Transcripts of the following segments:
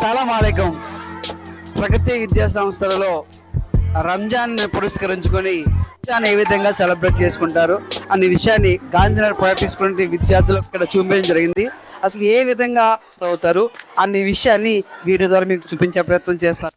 సలాం అలైకుం ప్రగతి విద్యా సంస్థలలో రంజాన్ పురస్కరించుకొని రంజాన్ ఏ విధంగా సెలబ్రేట్ చేసుకుంటారు అనే విషయాన్ని గాంధీనగర్ ప్రకటించుకునే విద్యార్థులకు ఇక్కడ చూపించడం జరిగింది. అసలు ఏ విధంగా చదువుతారు అనే విషయాన్ని వీడియో ద్వారా మీకు చూపించే ప్రయత్నం చేస్తారు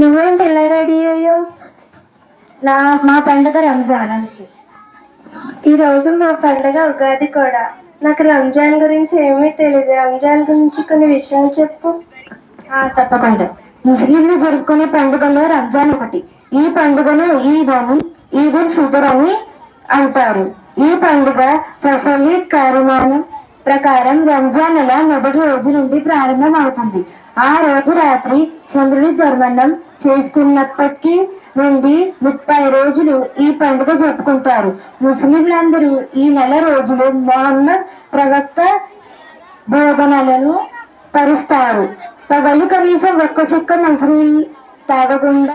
నువ్వేంటి ఎలా రెడీ అయ్యో నా మా పండుగ రంజాన్ అని ఈ రోజు మా పండుగ ఉగాది కూడా. నాకు రంజాన్ గురించి ఏమీ తెలియదు రంజాన్ గురించి కొన్ని విషయాలు చెప్పు. ఆ, తప్పకుండా. ముస్లింలు జరుపుకునే పండుగలో రంజాన్ ఒకటి. ఈ పండుగను ఈద్ అని ఈద్ ఉల్ ఫితర్ అని అంటారు. ఈ పండుగ ప్రసలి కారిమానం ప్రకారం రంజాన్ నెల మొదటి రోజు నుండి ప్రారంభం అవుతుంది ఆ రోజు రాత్రి చంద్రుడి ధర్మణం చేసుకున్నప్పటికీ నుండి ముప్పై రోజులు ఈ పండుగ జరుపుకుంటారు. ముస్లింలందరూ ఈ నెల రోజులు మొహమ్మద్ ప్రవక్త బోధనలను పరుస్తారు. పగలు కనీసం ఒక్క చుక్క మంచినీళ్ళు తాగకుండా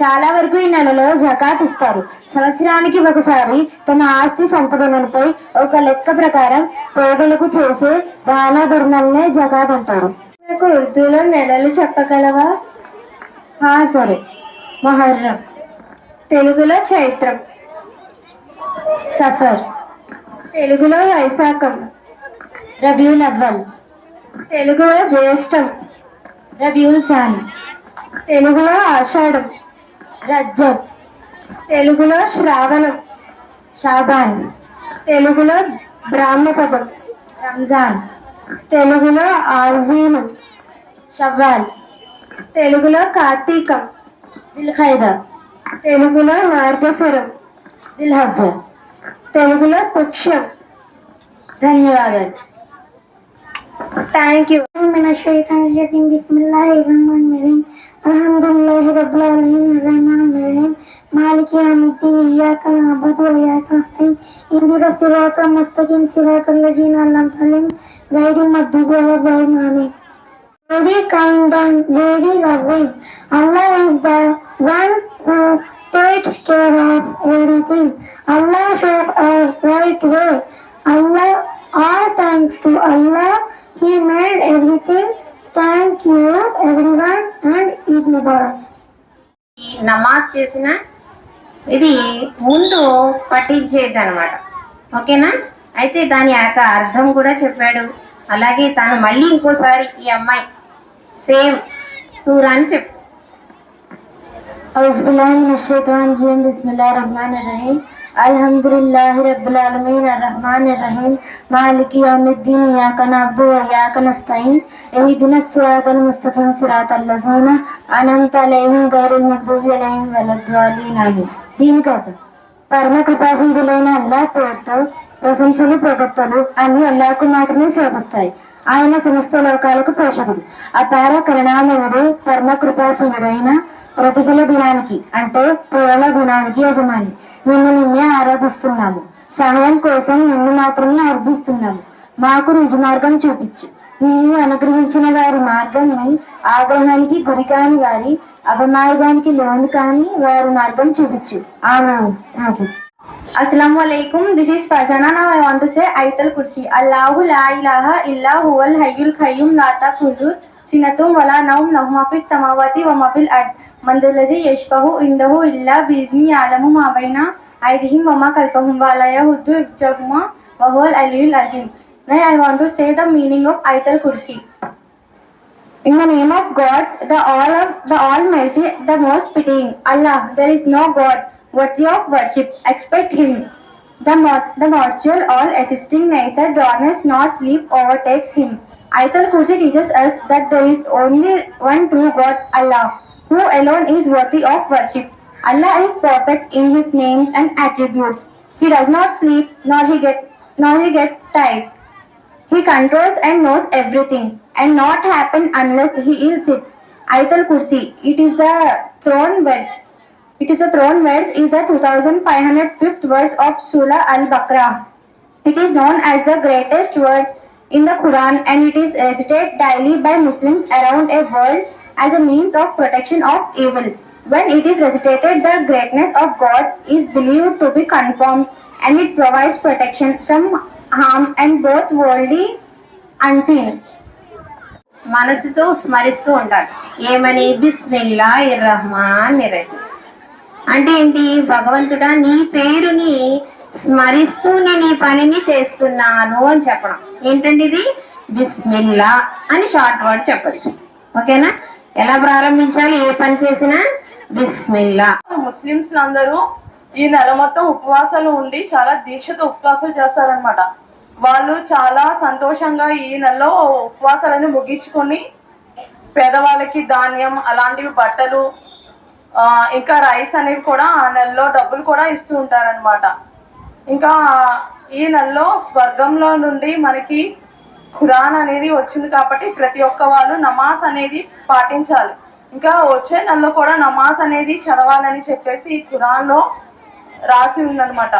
చాలా వరకు ఈ నెలలో జకాత్ ఇస్తారు. సంవత్సరానికి ఒకసారి తమ ఆస్తి సంపదలపై ఒక లెక్క ప్రకారం పేదలకు చేసే దాన ధర్మల్నే జకాత్ అంటారు. నాకు ఉర్దూలో నెలలు చెప్పగలవా? ఆ, సరే. మొహర్రం. తెలుగులో చైత్రం. సఫర్. తెలుగులో వైశాఖం. రబీల్ అవ్వల్ తెలుగులో జ్యేష్టం. రబీల్ సాన్ తెలుగులో ఆషాఢం. రజ్జబ్ తెలుగులో శ్రావణం. షాబాన్. తెలుగులో బ్రాహ్మపదం. రంజాన్. తెలుగులో ఆర్జీను షవ్వాల్ తెలుగులో కార్తీకం దిల్ఖైద తెలుగులో మార్గశరం దిల్హజ్జ తెలుగులో పుక్షం ధన్యవాదాలు థ్యాంక్ యూ من الشيطان الرجيم بسم الله الرحمن الرحيم الحمد لله رب العالمين الرحمن الرحيم مالك يوم الدين إياك نعبد وإياك نستعين اهدنا الصراط المستقيم صراط الذين أنعمت عليهم వేడి మధ్య జలజయమాని వేడి కందం వేడి loving Allah is the one who takes care of everything. Allah shook our right Allah all thanks Allah. He made everything. Thank you everyone and Eid Mubarak. నమాజ్ చేసిన ఇది ముందు పఠించేది అనమాట ఓకేనా? అయితే దాని యొక్క అర్థం కూడా చెప్పాడు అలాగే తాను మళ్ళీ ఇంకోసారి ఈ అమ్మాయి సేమ్ సూరా అని చెప్పు أعوذ بالله من الشيطان الرجيم بسم الله الرحمن الرحيم الحمد لله رب العالمين الرحمن الرحيم مالك يوم الدين إياك نعبد وإياك نستعين اهدنا الصراط المستقيم صراط الذين أنعمت عليهم غير المغضوب عليهم ولا الضالين آمين దీనికి అర్థం పరమ కృపాసింధులైన అల్లా పేరుతో ప్రశంసలు ప్రగత్తలు అన్ని అల్లాకు మాత్రమే శోభిస్తాయి ఆయన సమస్త లోకాలకు పోషకం. అపార కరుణామయుడు పరమ కృపాసింధుడైన ప్రతిభల గుణానికి అంటే ప్రేమ గుణానికి యజమాని. నిన్ను నిన్నే ఆరాధిస్తున్నాము. సహాయం కోసం నిన్ను మాత్రమే అర్థిస్తున్నాము మాకు రుజు మార్గం చూపించు. నీవు అనుగ్రహించిన వారి మార్గాన్ని ఆగ్రహానికి గురి కాని వారి అపమార్గానికి లోను కాని వారి మార్గం చూపించు. ఆమె Assalamu alaikum. This is Farzana. Now I want to say Ayatul Kursi. Allahu la ilaha illa huwal hayyul qayyum la ta'khudhuhu sinatun wa la nawm lahu samawati wa ma fil ard. Man yashfahu indahu illa bi izni ya'lamu ma bayna aydihim wa ma khalfahum wa la yahuddu hifdhahuma wa huwal aliyyul azim. Now I want to say the meaning of Ayatul Kursi. In the name of God, the all of the all mercy, the most pitying. Allah, there is no God worthy of worship. Expect Him. The the mortal, all assisting neither darkness nor sleep overtakes Him. Ayatul Kursi teaches us that there is only one true God, Allah, who alone is worthy of worship. Allah is perfect in His names and attributes. He does not sleep, nor he get nor he get tired. He controls and knows everything and not happen unless he is it. Ayatul Kursi. It is the throne verse. It is the throne verse is the 2505th verse of Surah Al-Baqarah. It is known as the greatest verse in the Quran and it is recited daily by Muslims around a world as a means of protection of evil. When it is recitated, the greatness of God is believed to be confirmed and it provides protection from harm and both worldly unseen. మనసుతో స్మరిస్తూ ఉంటారు ఏమని బిస్మిల్లా ఇర్రహమాన్ నిరహీం అంటే ఏంటి? భగవంతుడా నీ పేరుని స్మరిస్తూ నేను ఈ పనిని చేస్తున్నాను అని చెప్పడం. ఏంటండి ఇది? బిస్మిల్లా అని షార్ట్ వర్డ్ చెప్పచ్చు. ఓకేనా? ఎలా ప్రారంభించాలి? ఏ పని చేసినా? బిస్మిల్లా. ముస్లింస్ అందరూ ఈ నెల మొత్తం ఉపవాసాలు ఉండి చాలా దీక్షతో ఉపవాసాలు చేస్తారనమాట వాళ్ళు చాలా సంతోషంగా ఈ నెలలో ఉపవాసాలను ముగించుకొని పేదవాళ్ళకి ధాన్యం అలాంటివి బట్టలు ఇంకా రైస్ అనేవి కూడా ఆ నెలలో డబ్బులు కూడా ఇస్తూ ఉంటారనమాట ఇంకా ఈ నెలలో స్వర్గంలో నుండి మనకి ఖురాన్ అనేది వచ్చింది కాబట్టి ప్రతి ఒక్క వాళ్ళు నమాజ్ అనేది పాటించాలి. ఇంకా వచ్చే నెలలో కూడా నమాజ్ అనేది చదవాలని చెప్పేసి ఈ ఖురాన్లో రాసి ఉందనమాట